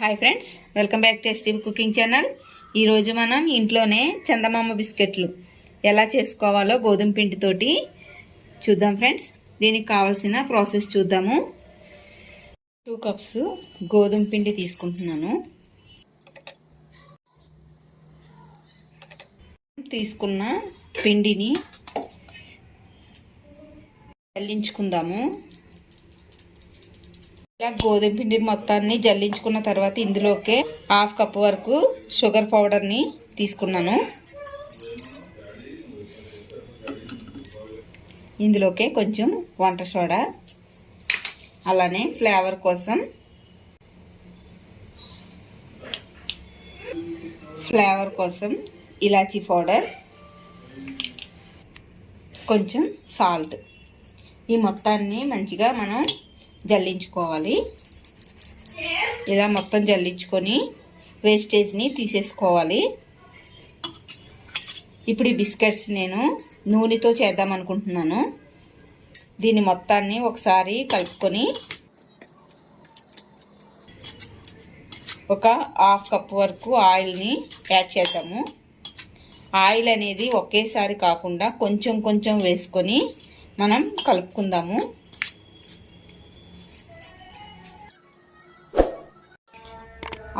Hi friends welcome back to cooking channel ఈరోజు మనం ఇంట్లోనే చందమామ బిస్కెట్లు ఎలా చేసుకోవాలో గోధుమ పిండితోటి చూద్దాం ఫ్రెండ్స్ దీనికి కావాల్సిన ప్రాసెస్ చూద్దాము. టూ కప్స్ గోధుమ పిండి తీసుకుంటున్నాను. తీసుకున్న పిండిని చల్లించుకుందాము. ఇలా గోధుమ పిండి మొత్తాన్ని జల్లించుకున్న తర్వాత ఇందులోకే హాఫ్ కప్ వరకు షుగర్ పౌడర్ని తీసుకున్నాను. ఇందులోకే కొంచెం వంట సోడా అలానే ఫ్లేవర్ కోసం ఫ్లేవర్ కోసం ఇలాచీ పౌడర్ కొంచెం సాల్ట్. ఈ మొత్తాన్ని మంచిగా మనం జల్లించుకోవాలి. ఇలా మొత్తం జల్లించుకొని వేస్టేజ్ని తీసేసుకోవాలి. ఇప్పుడు ఈ బిస్కెట్స్ నేను నూనెతో చేద్దాం అనుకుంటున్నాను. దీన్ని మొత్తాన్ని ఒకసారి కలుపుకొని ఒక హాఫ్ కప్ వరకు ఆయిల్ని యాడ్ చేద్దాము. ఆయిల్ అనేది ఒకేసారి కాకుండా కొంచెం కొంచెం వేసుకొని మనం కలుపుకుందాము.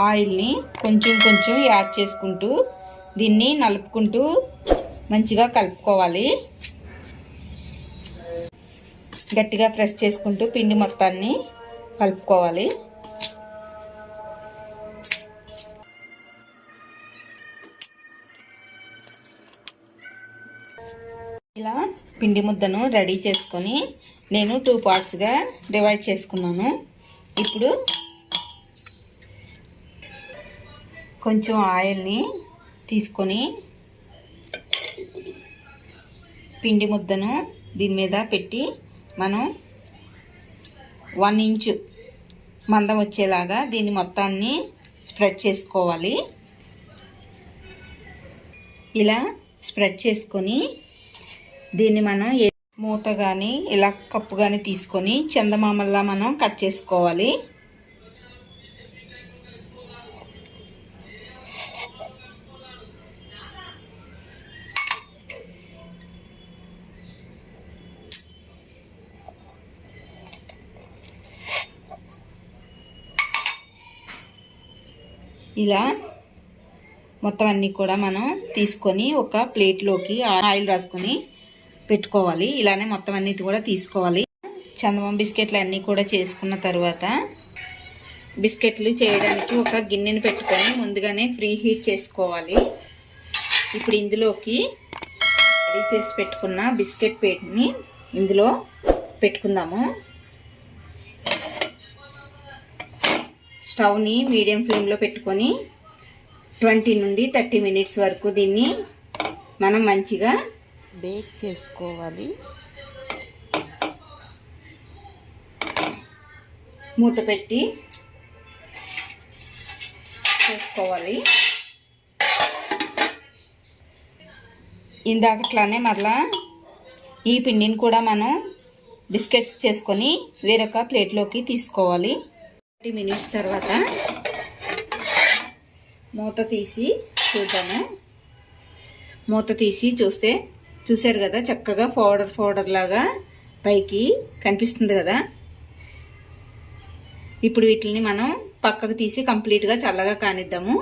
ఆయిల్ని కొంచెం కొంచెం యాడ్ చేసుకుంటూ దీన్ని నలుపుకుంటూ మంచిగా కలుపుకోవాలి. గట్టిగా ప్రెస్ చేసుకుంటూ పిండి మొత్తాన్ని కలుపుకోవాలి. ఇలా పిండి ముద్దను రెడీ చేసుకొని నేను టూ పార్ట్స్గా డివైడ్ చేసుకున్నాను. ఇప్పుడు కొంచెం ఆయిల్ని తీసుకొని పిండి ముద్దను దీని మీద పెట్టి మనం వన్ ఇంచు మందం వచ్చేలాగా దీన్ని మొత్తాన్ని స్ప్రెడ్ చేసుకోవాలి. ఇలా స్ప్రెడ్ చేసుకొని దీన్ని మనం మూత కానీ ఇలా కప్పు కానీ తీసుకొని చందమామల్లా మనం కట్ చేసుకోవాలి. ఇలా మొత్తం అన్నీ కూడా మనం తీసుకొని ఒక ప్లేట్లోకి ఆయిల్ రాసుకొని పెట్టుకోవాలి. ఇలానే మొత్తం అన్ని కూడా తీసుకోవాలి. చందమం బిస్కెట్లు అన్నీ కూడా చేసుకున్న తర్వాత బిస్కెట్లు చేయడానికి ఒక గిన్నెని పెట్టుకొని ముందుగానే ఫ్రీ హీట్ చేసుకోవాలి. ఇప్పుడు ఇందులోకి రెడీ చేసి పెట్టుకున్న బిస్కెట్ పేట్ని ఇందులో పెట్టుకుందాము. స్టవ్ని మీడియం ఫ్లేమ్లో పెట్టుకొని ట్వంటీ నుండి థర్టీ మినిట్స్ వరకు దీన్ని మనం మంచిగా బేక్ చేసుకోవాలి. మూత పెట్టి చేసుకోవాలి. ఇందాకట్లానే మరలా ఈ పిండిని కూడా మనం బిస్కెట్స్ చేసుకొని వేరొక ప్లేట్లోకి తీసుకోవాలి. థర్టీ మినిట్స్ తర్వాత మూత తీసి చూద్దాము. మూత తీసి చూస్తే చూసారు కదా చక్కగా పౌడర్ పౌడర్ లాగా పైకి కనిపిస్తుంది కదా. ఇప్పుడు వీటిని మనం పక్కకు తీసి కంప్లీట్గా చల్లగా కానిద్దాము.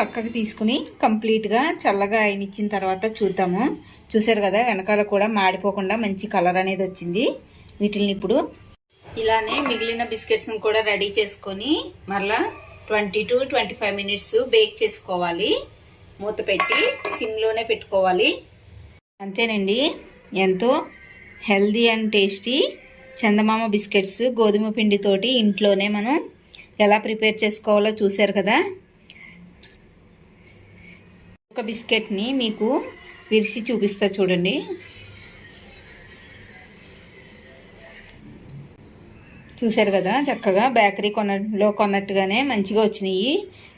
పక్కకు తీసుకుని కంప్లీట్గా చల్లగా అయినిచ్చిన తర్వాత చూద్దాము. చూసారు కదా వెనకాల కూడా మాడిపోకుండా మంచి కలర్ అనేది వచ్చింది. వీటిని ఇప్పుడు ఇలానే మిగిలిన బిస్కెట్స్ని కూడా రెడీ చేసుకొని మరలా twenty to twenty five minutes bake చేసుకోవాలి. మూత పెట్టి సిమ్లోనే పెట్టుకోవాలి. అంతేనండి. ఎంతో healthy and tasty Chandamama biscuits గోధుమ పిండితోటి ఇంట్లోనే మనం ఎలా ప్రిపేర్ చేసుకోవాలో చూశారు కదా. ఒక బిస్కెట్ని మీకు విరిసి చూపిస్తా చూడండి. చూశారు కదా చక్కగా బేకరీ కొనలో కొన్నట్టుగానే మంచిగా వచ్చినాయి.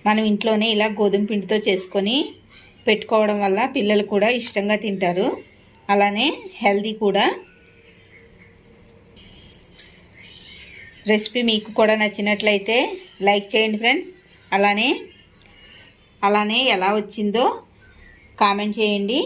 మనం ఇంట్లోనే ఇలా గోధుమ పిండితో చేసుకొని పెట్టుకోవడం వల్ల పిల్లలు కూడా ఇష్టంగా తింటారు. అలానే హెల్దీ కూడా. రెసిపీ మీకు కూడా నచ్చినట్లయితే లైక్ చేయండి ఫ్రెండ్స్. అలానే అలానే ఎలా వచ్చిందో కామెంట్ చేయండి.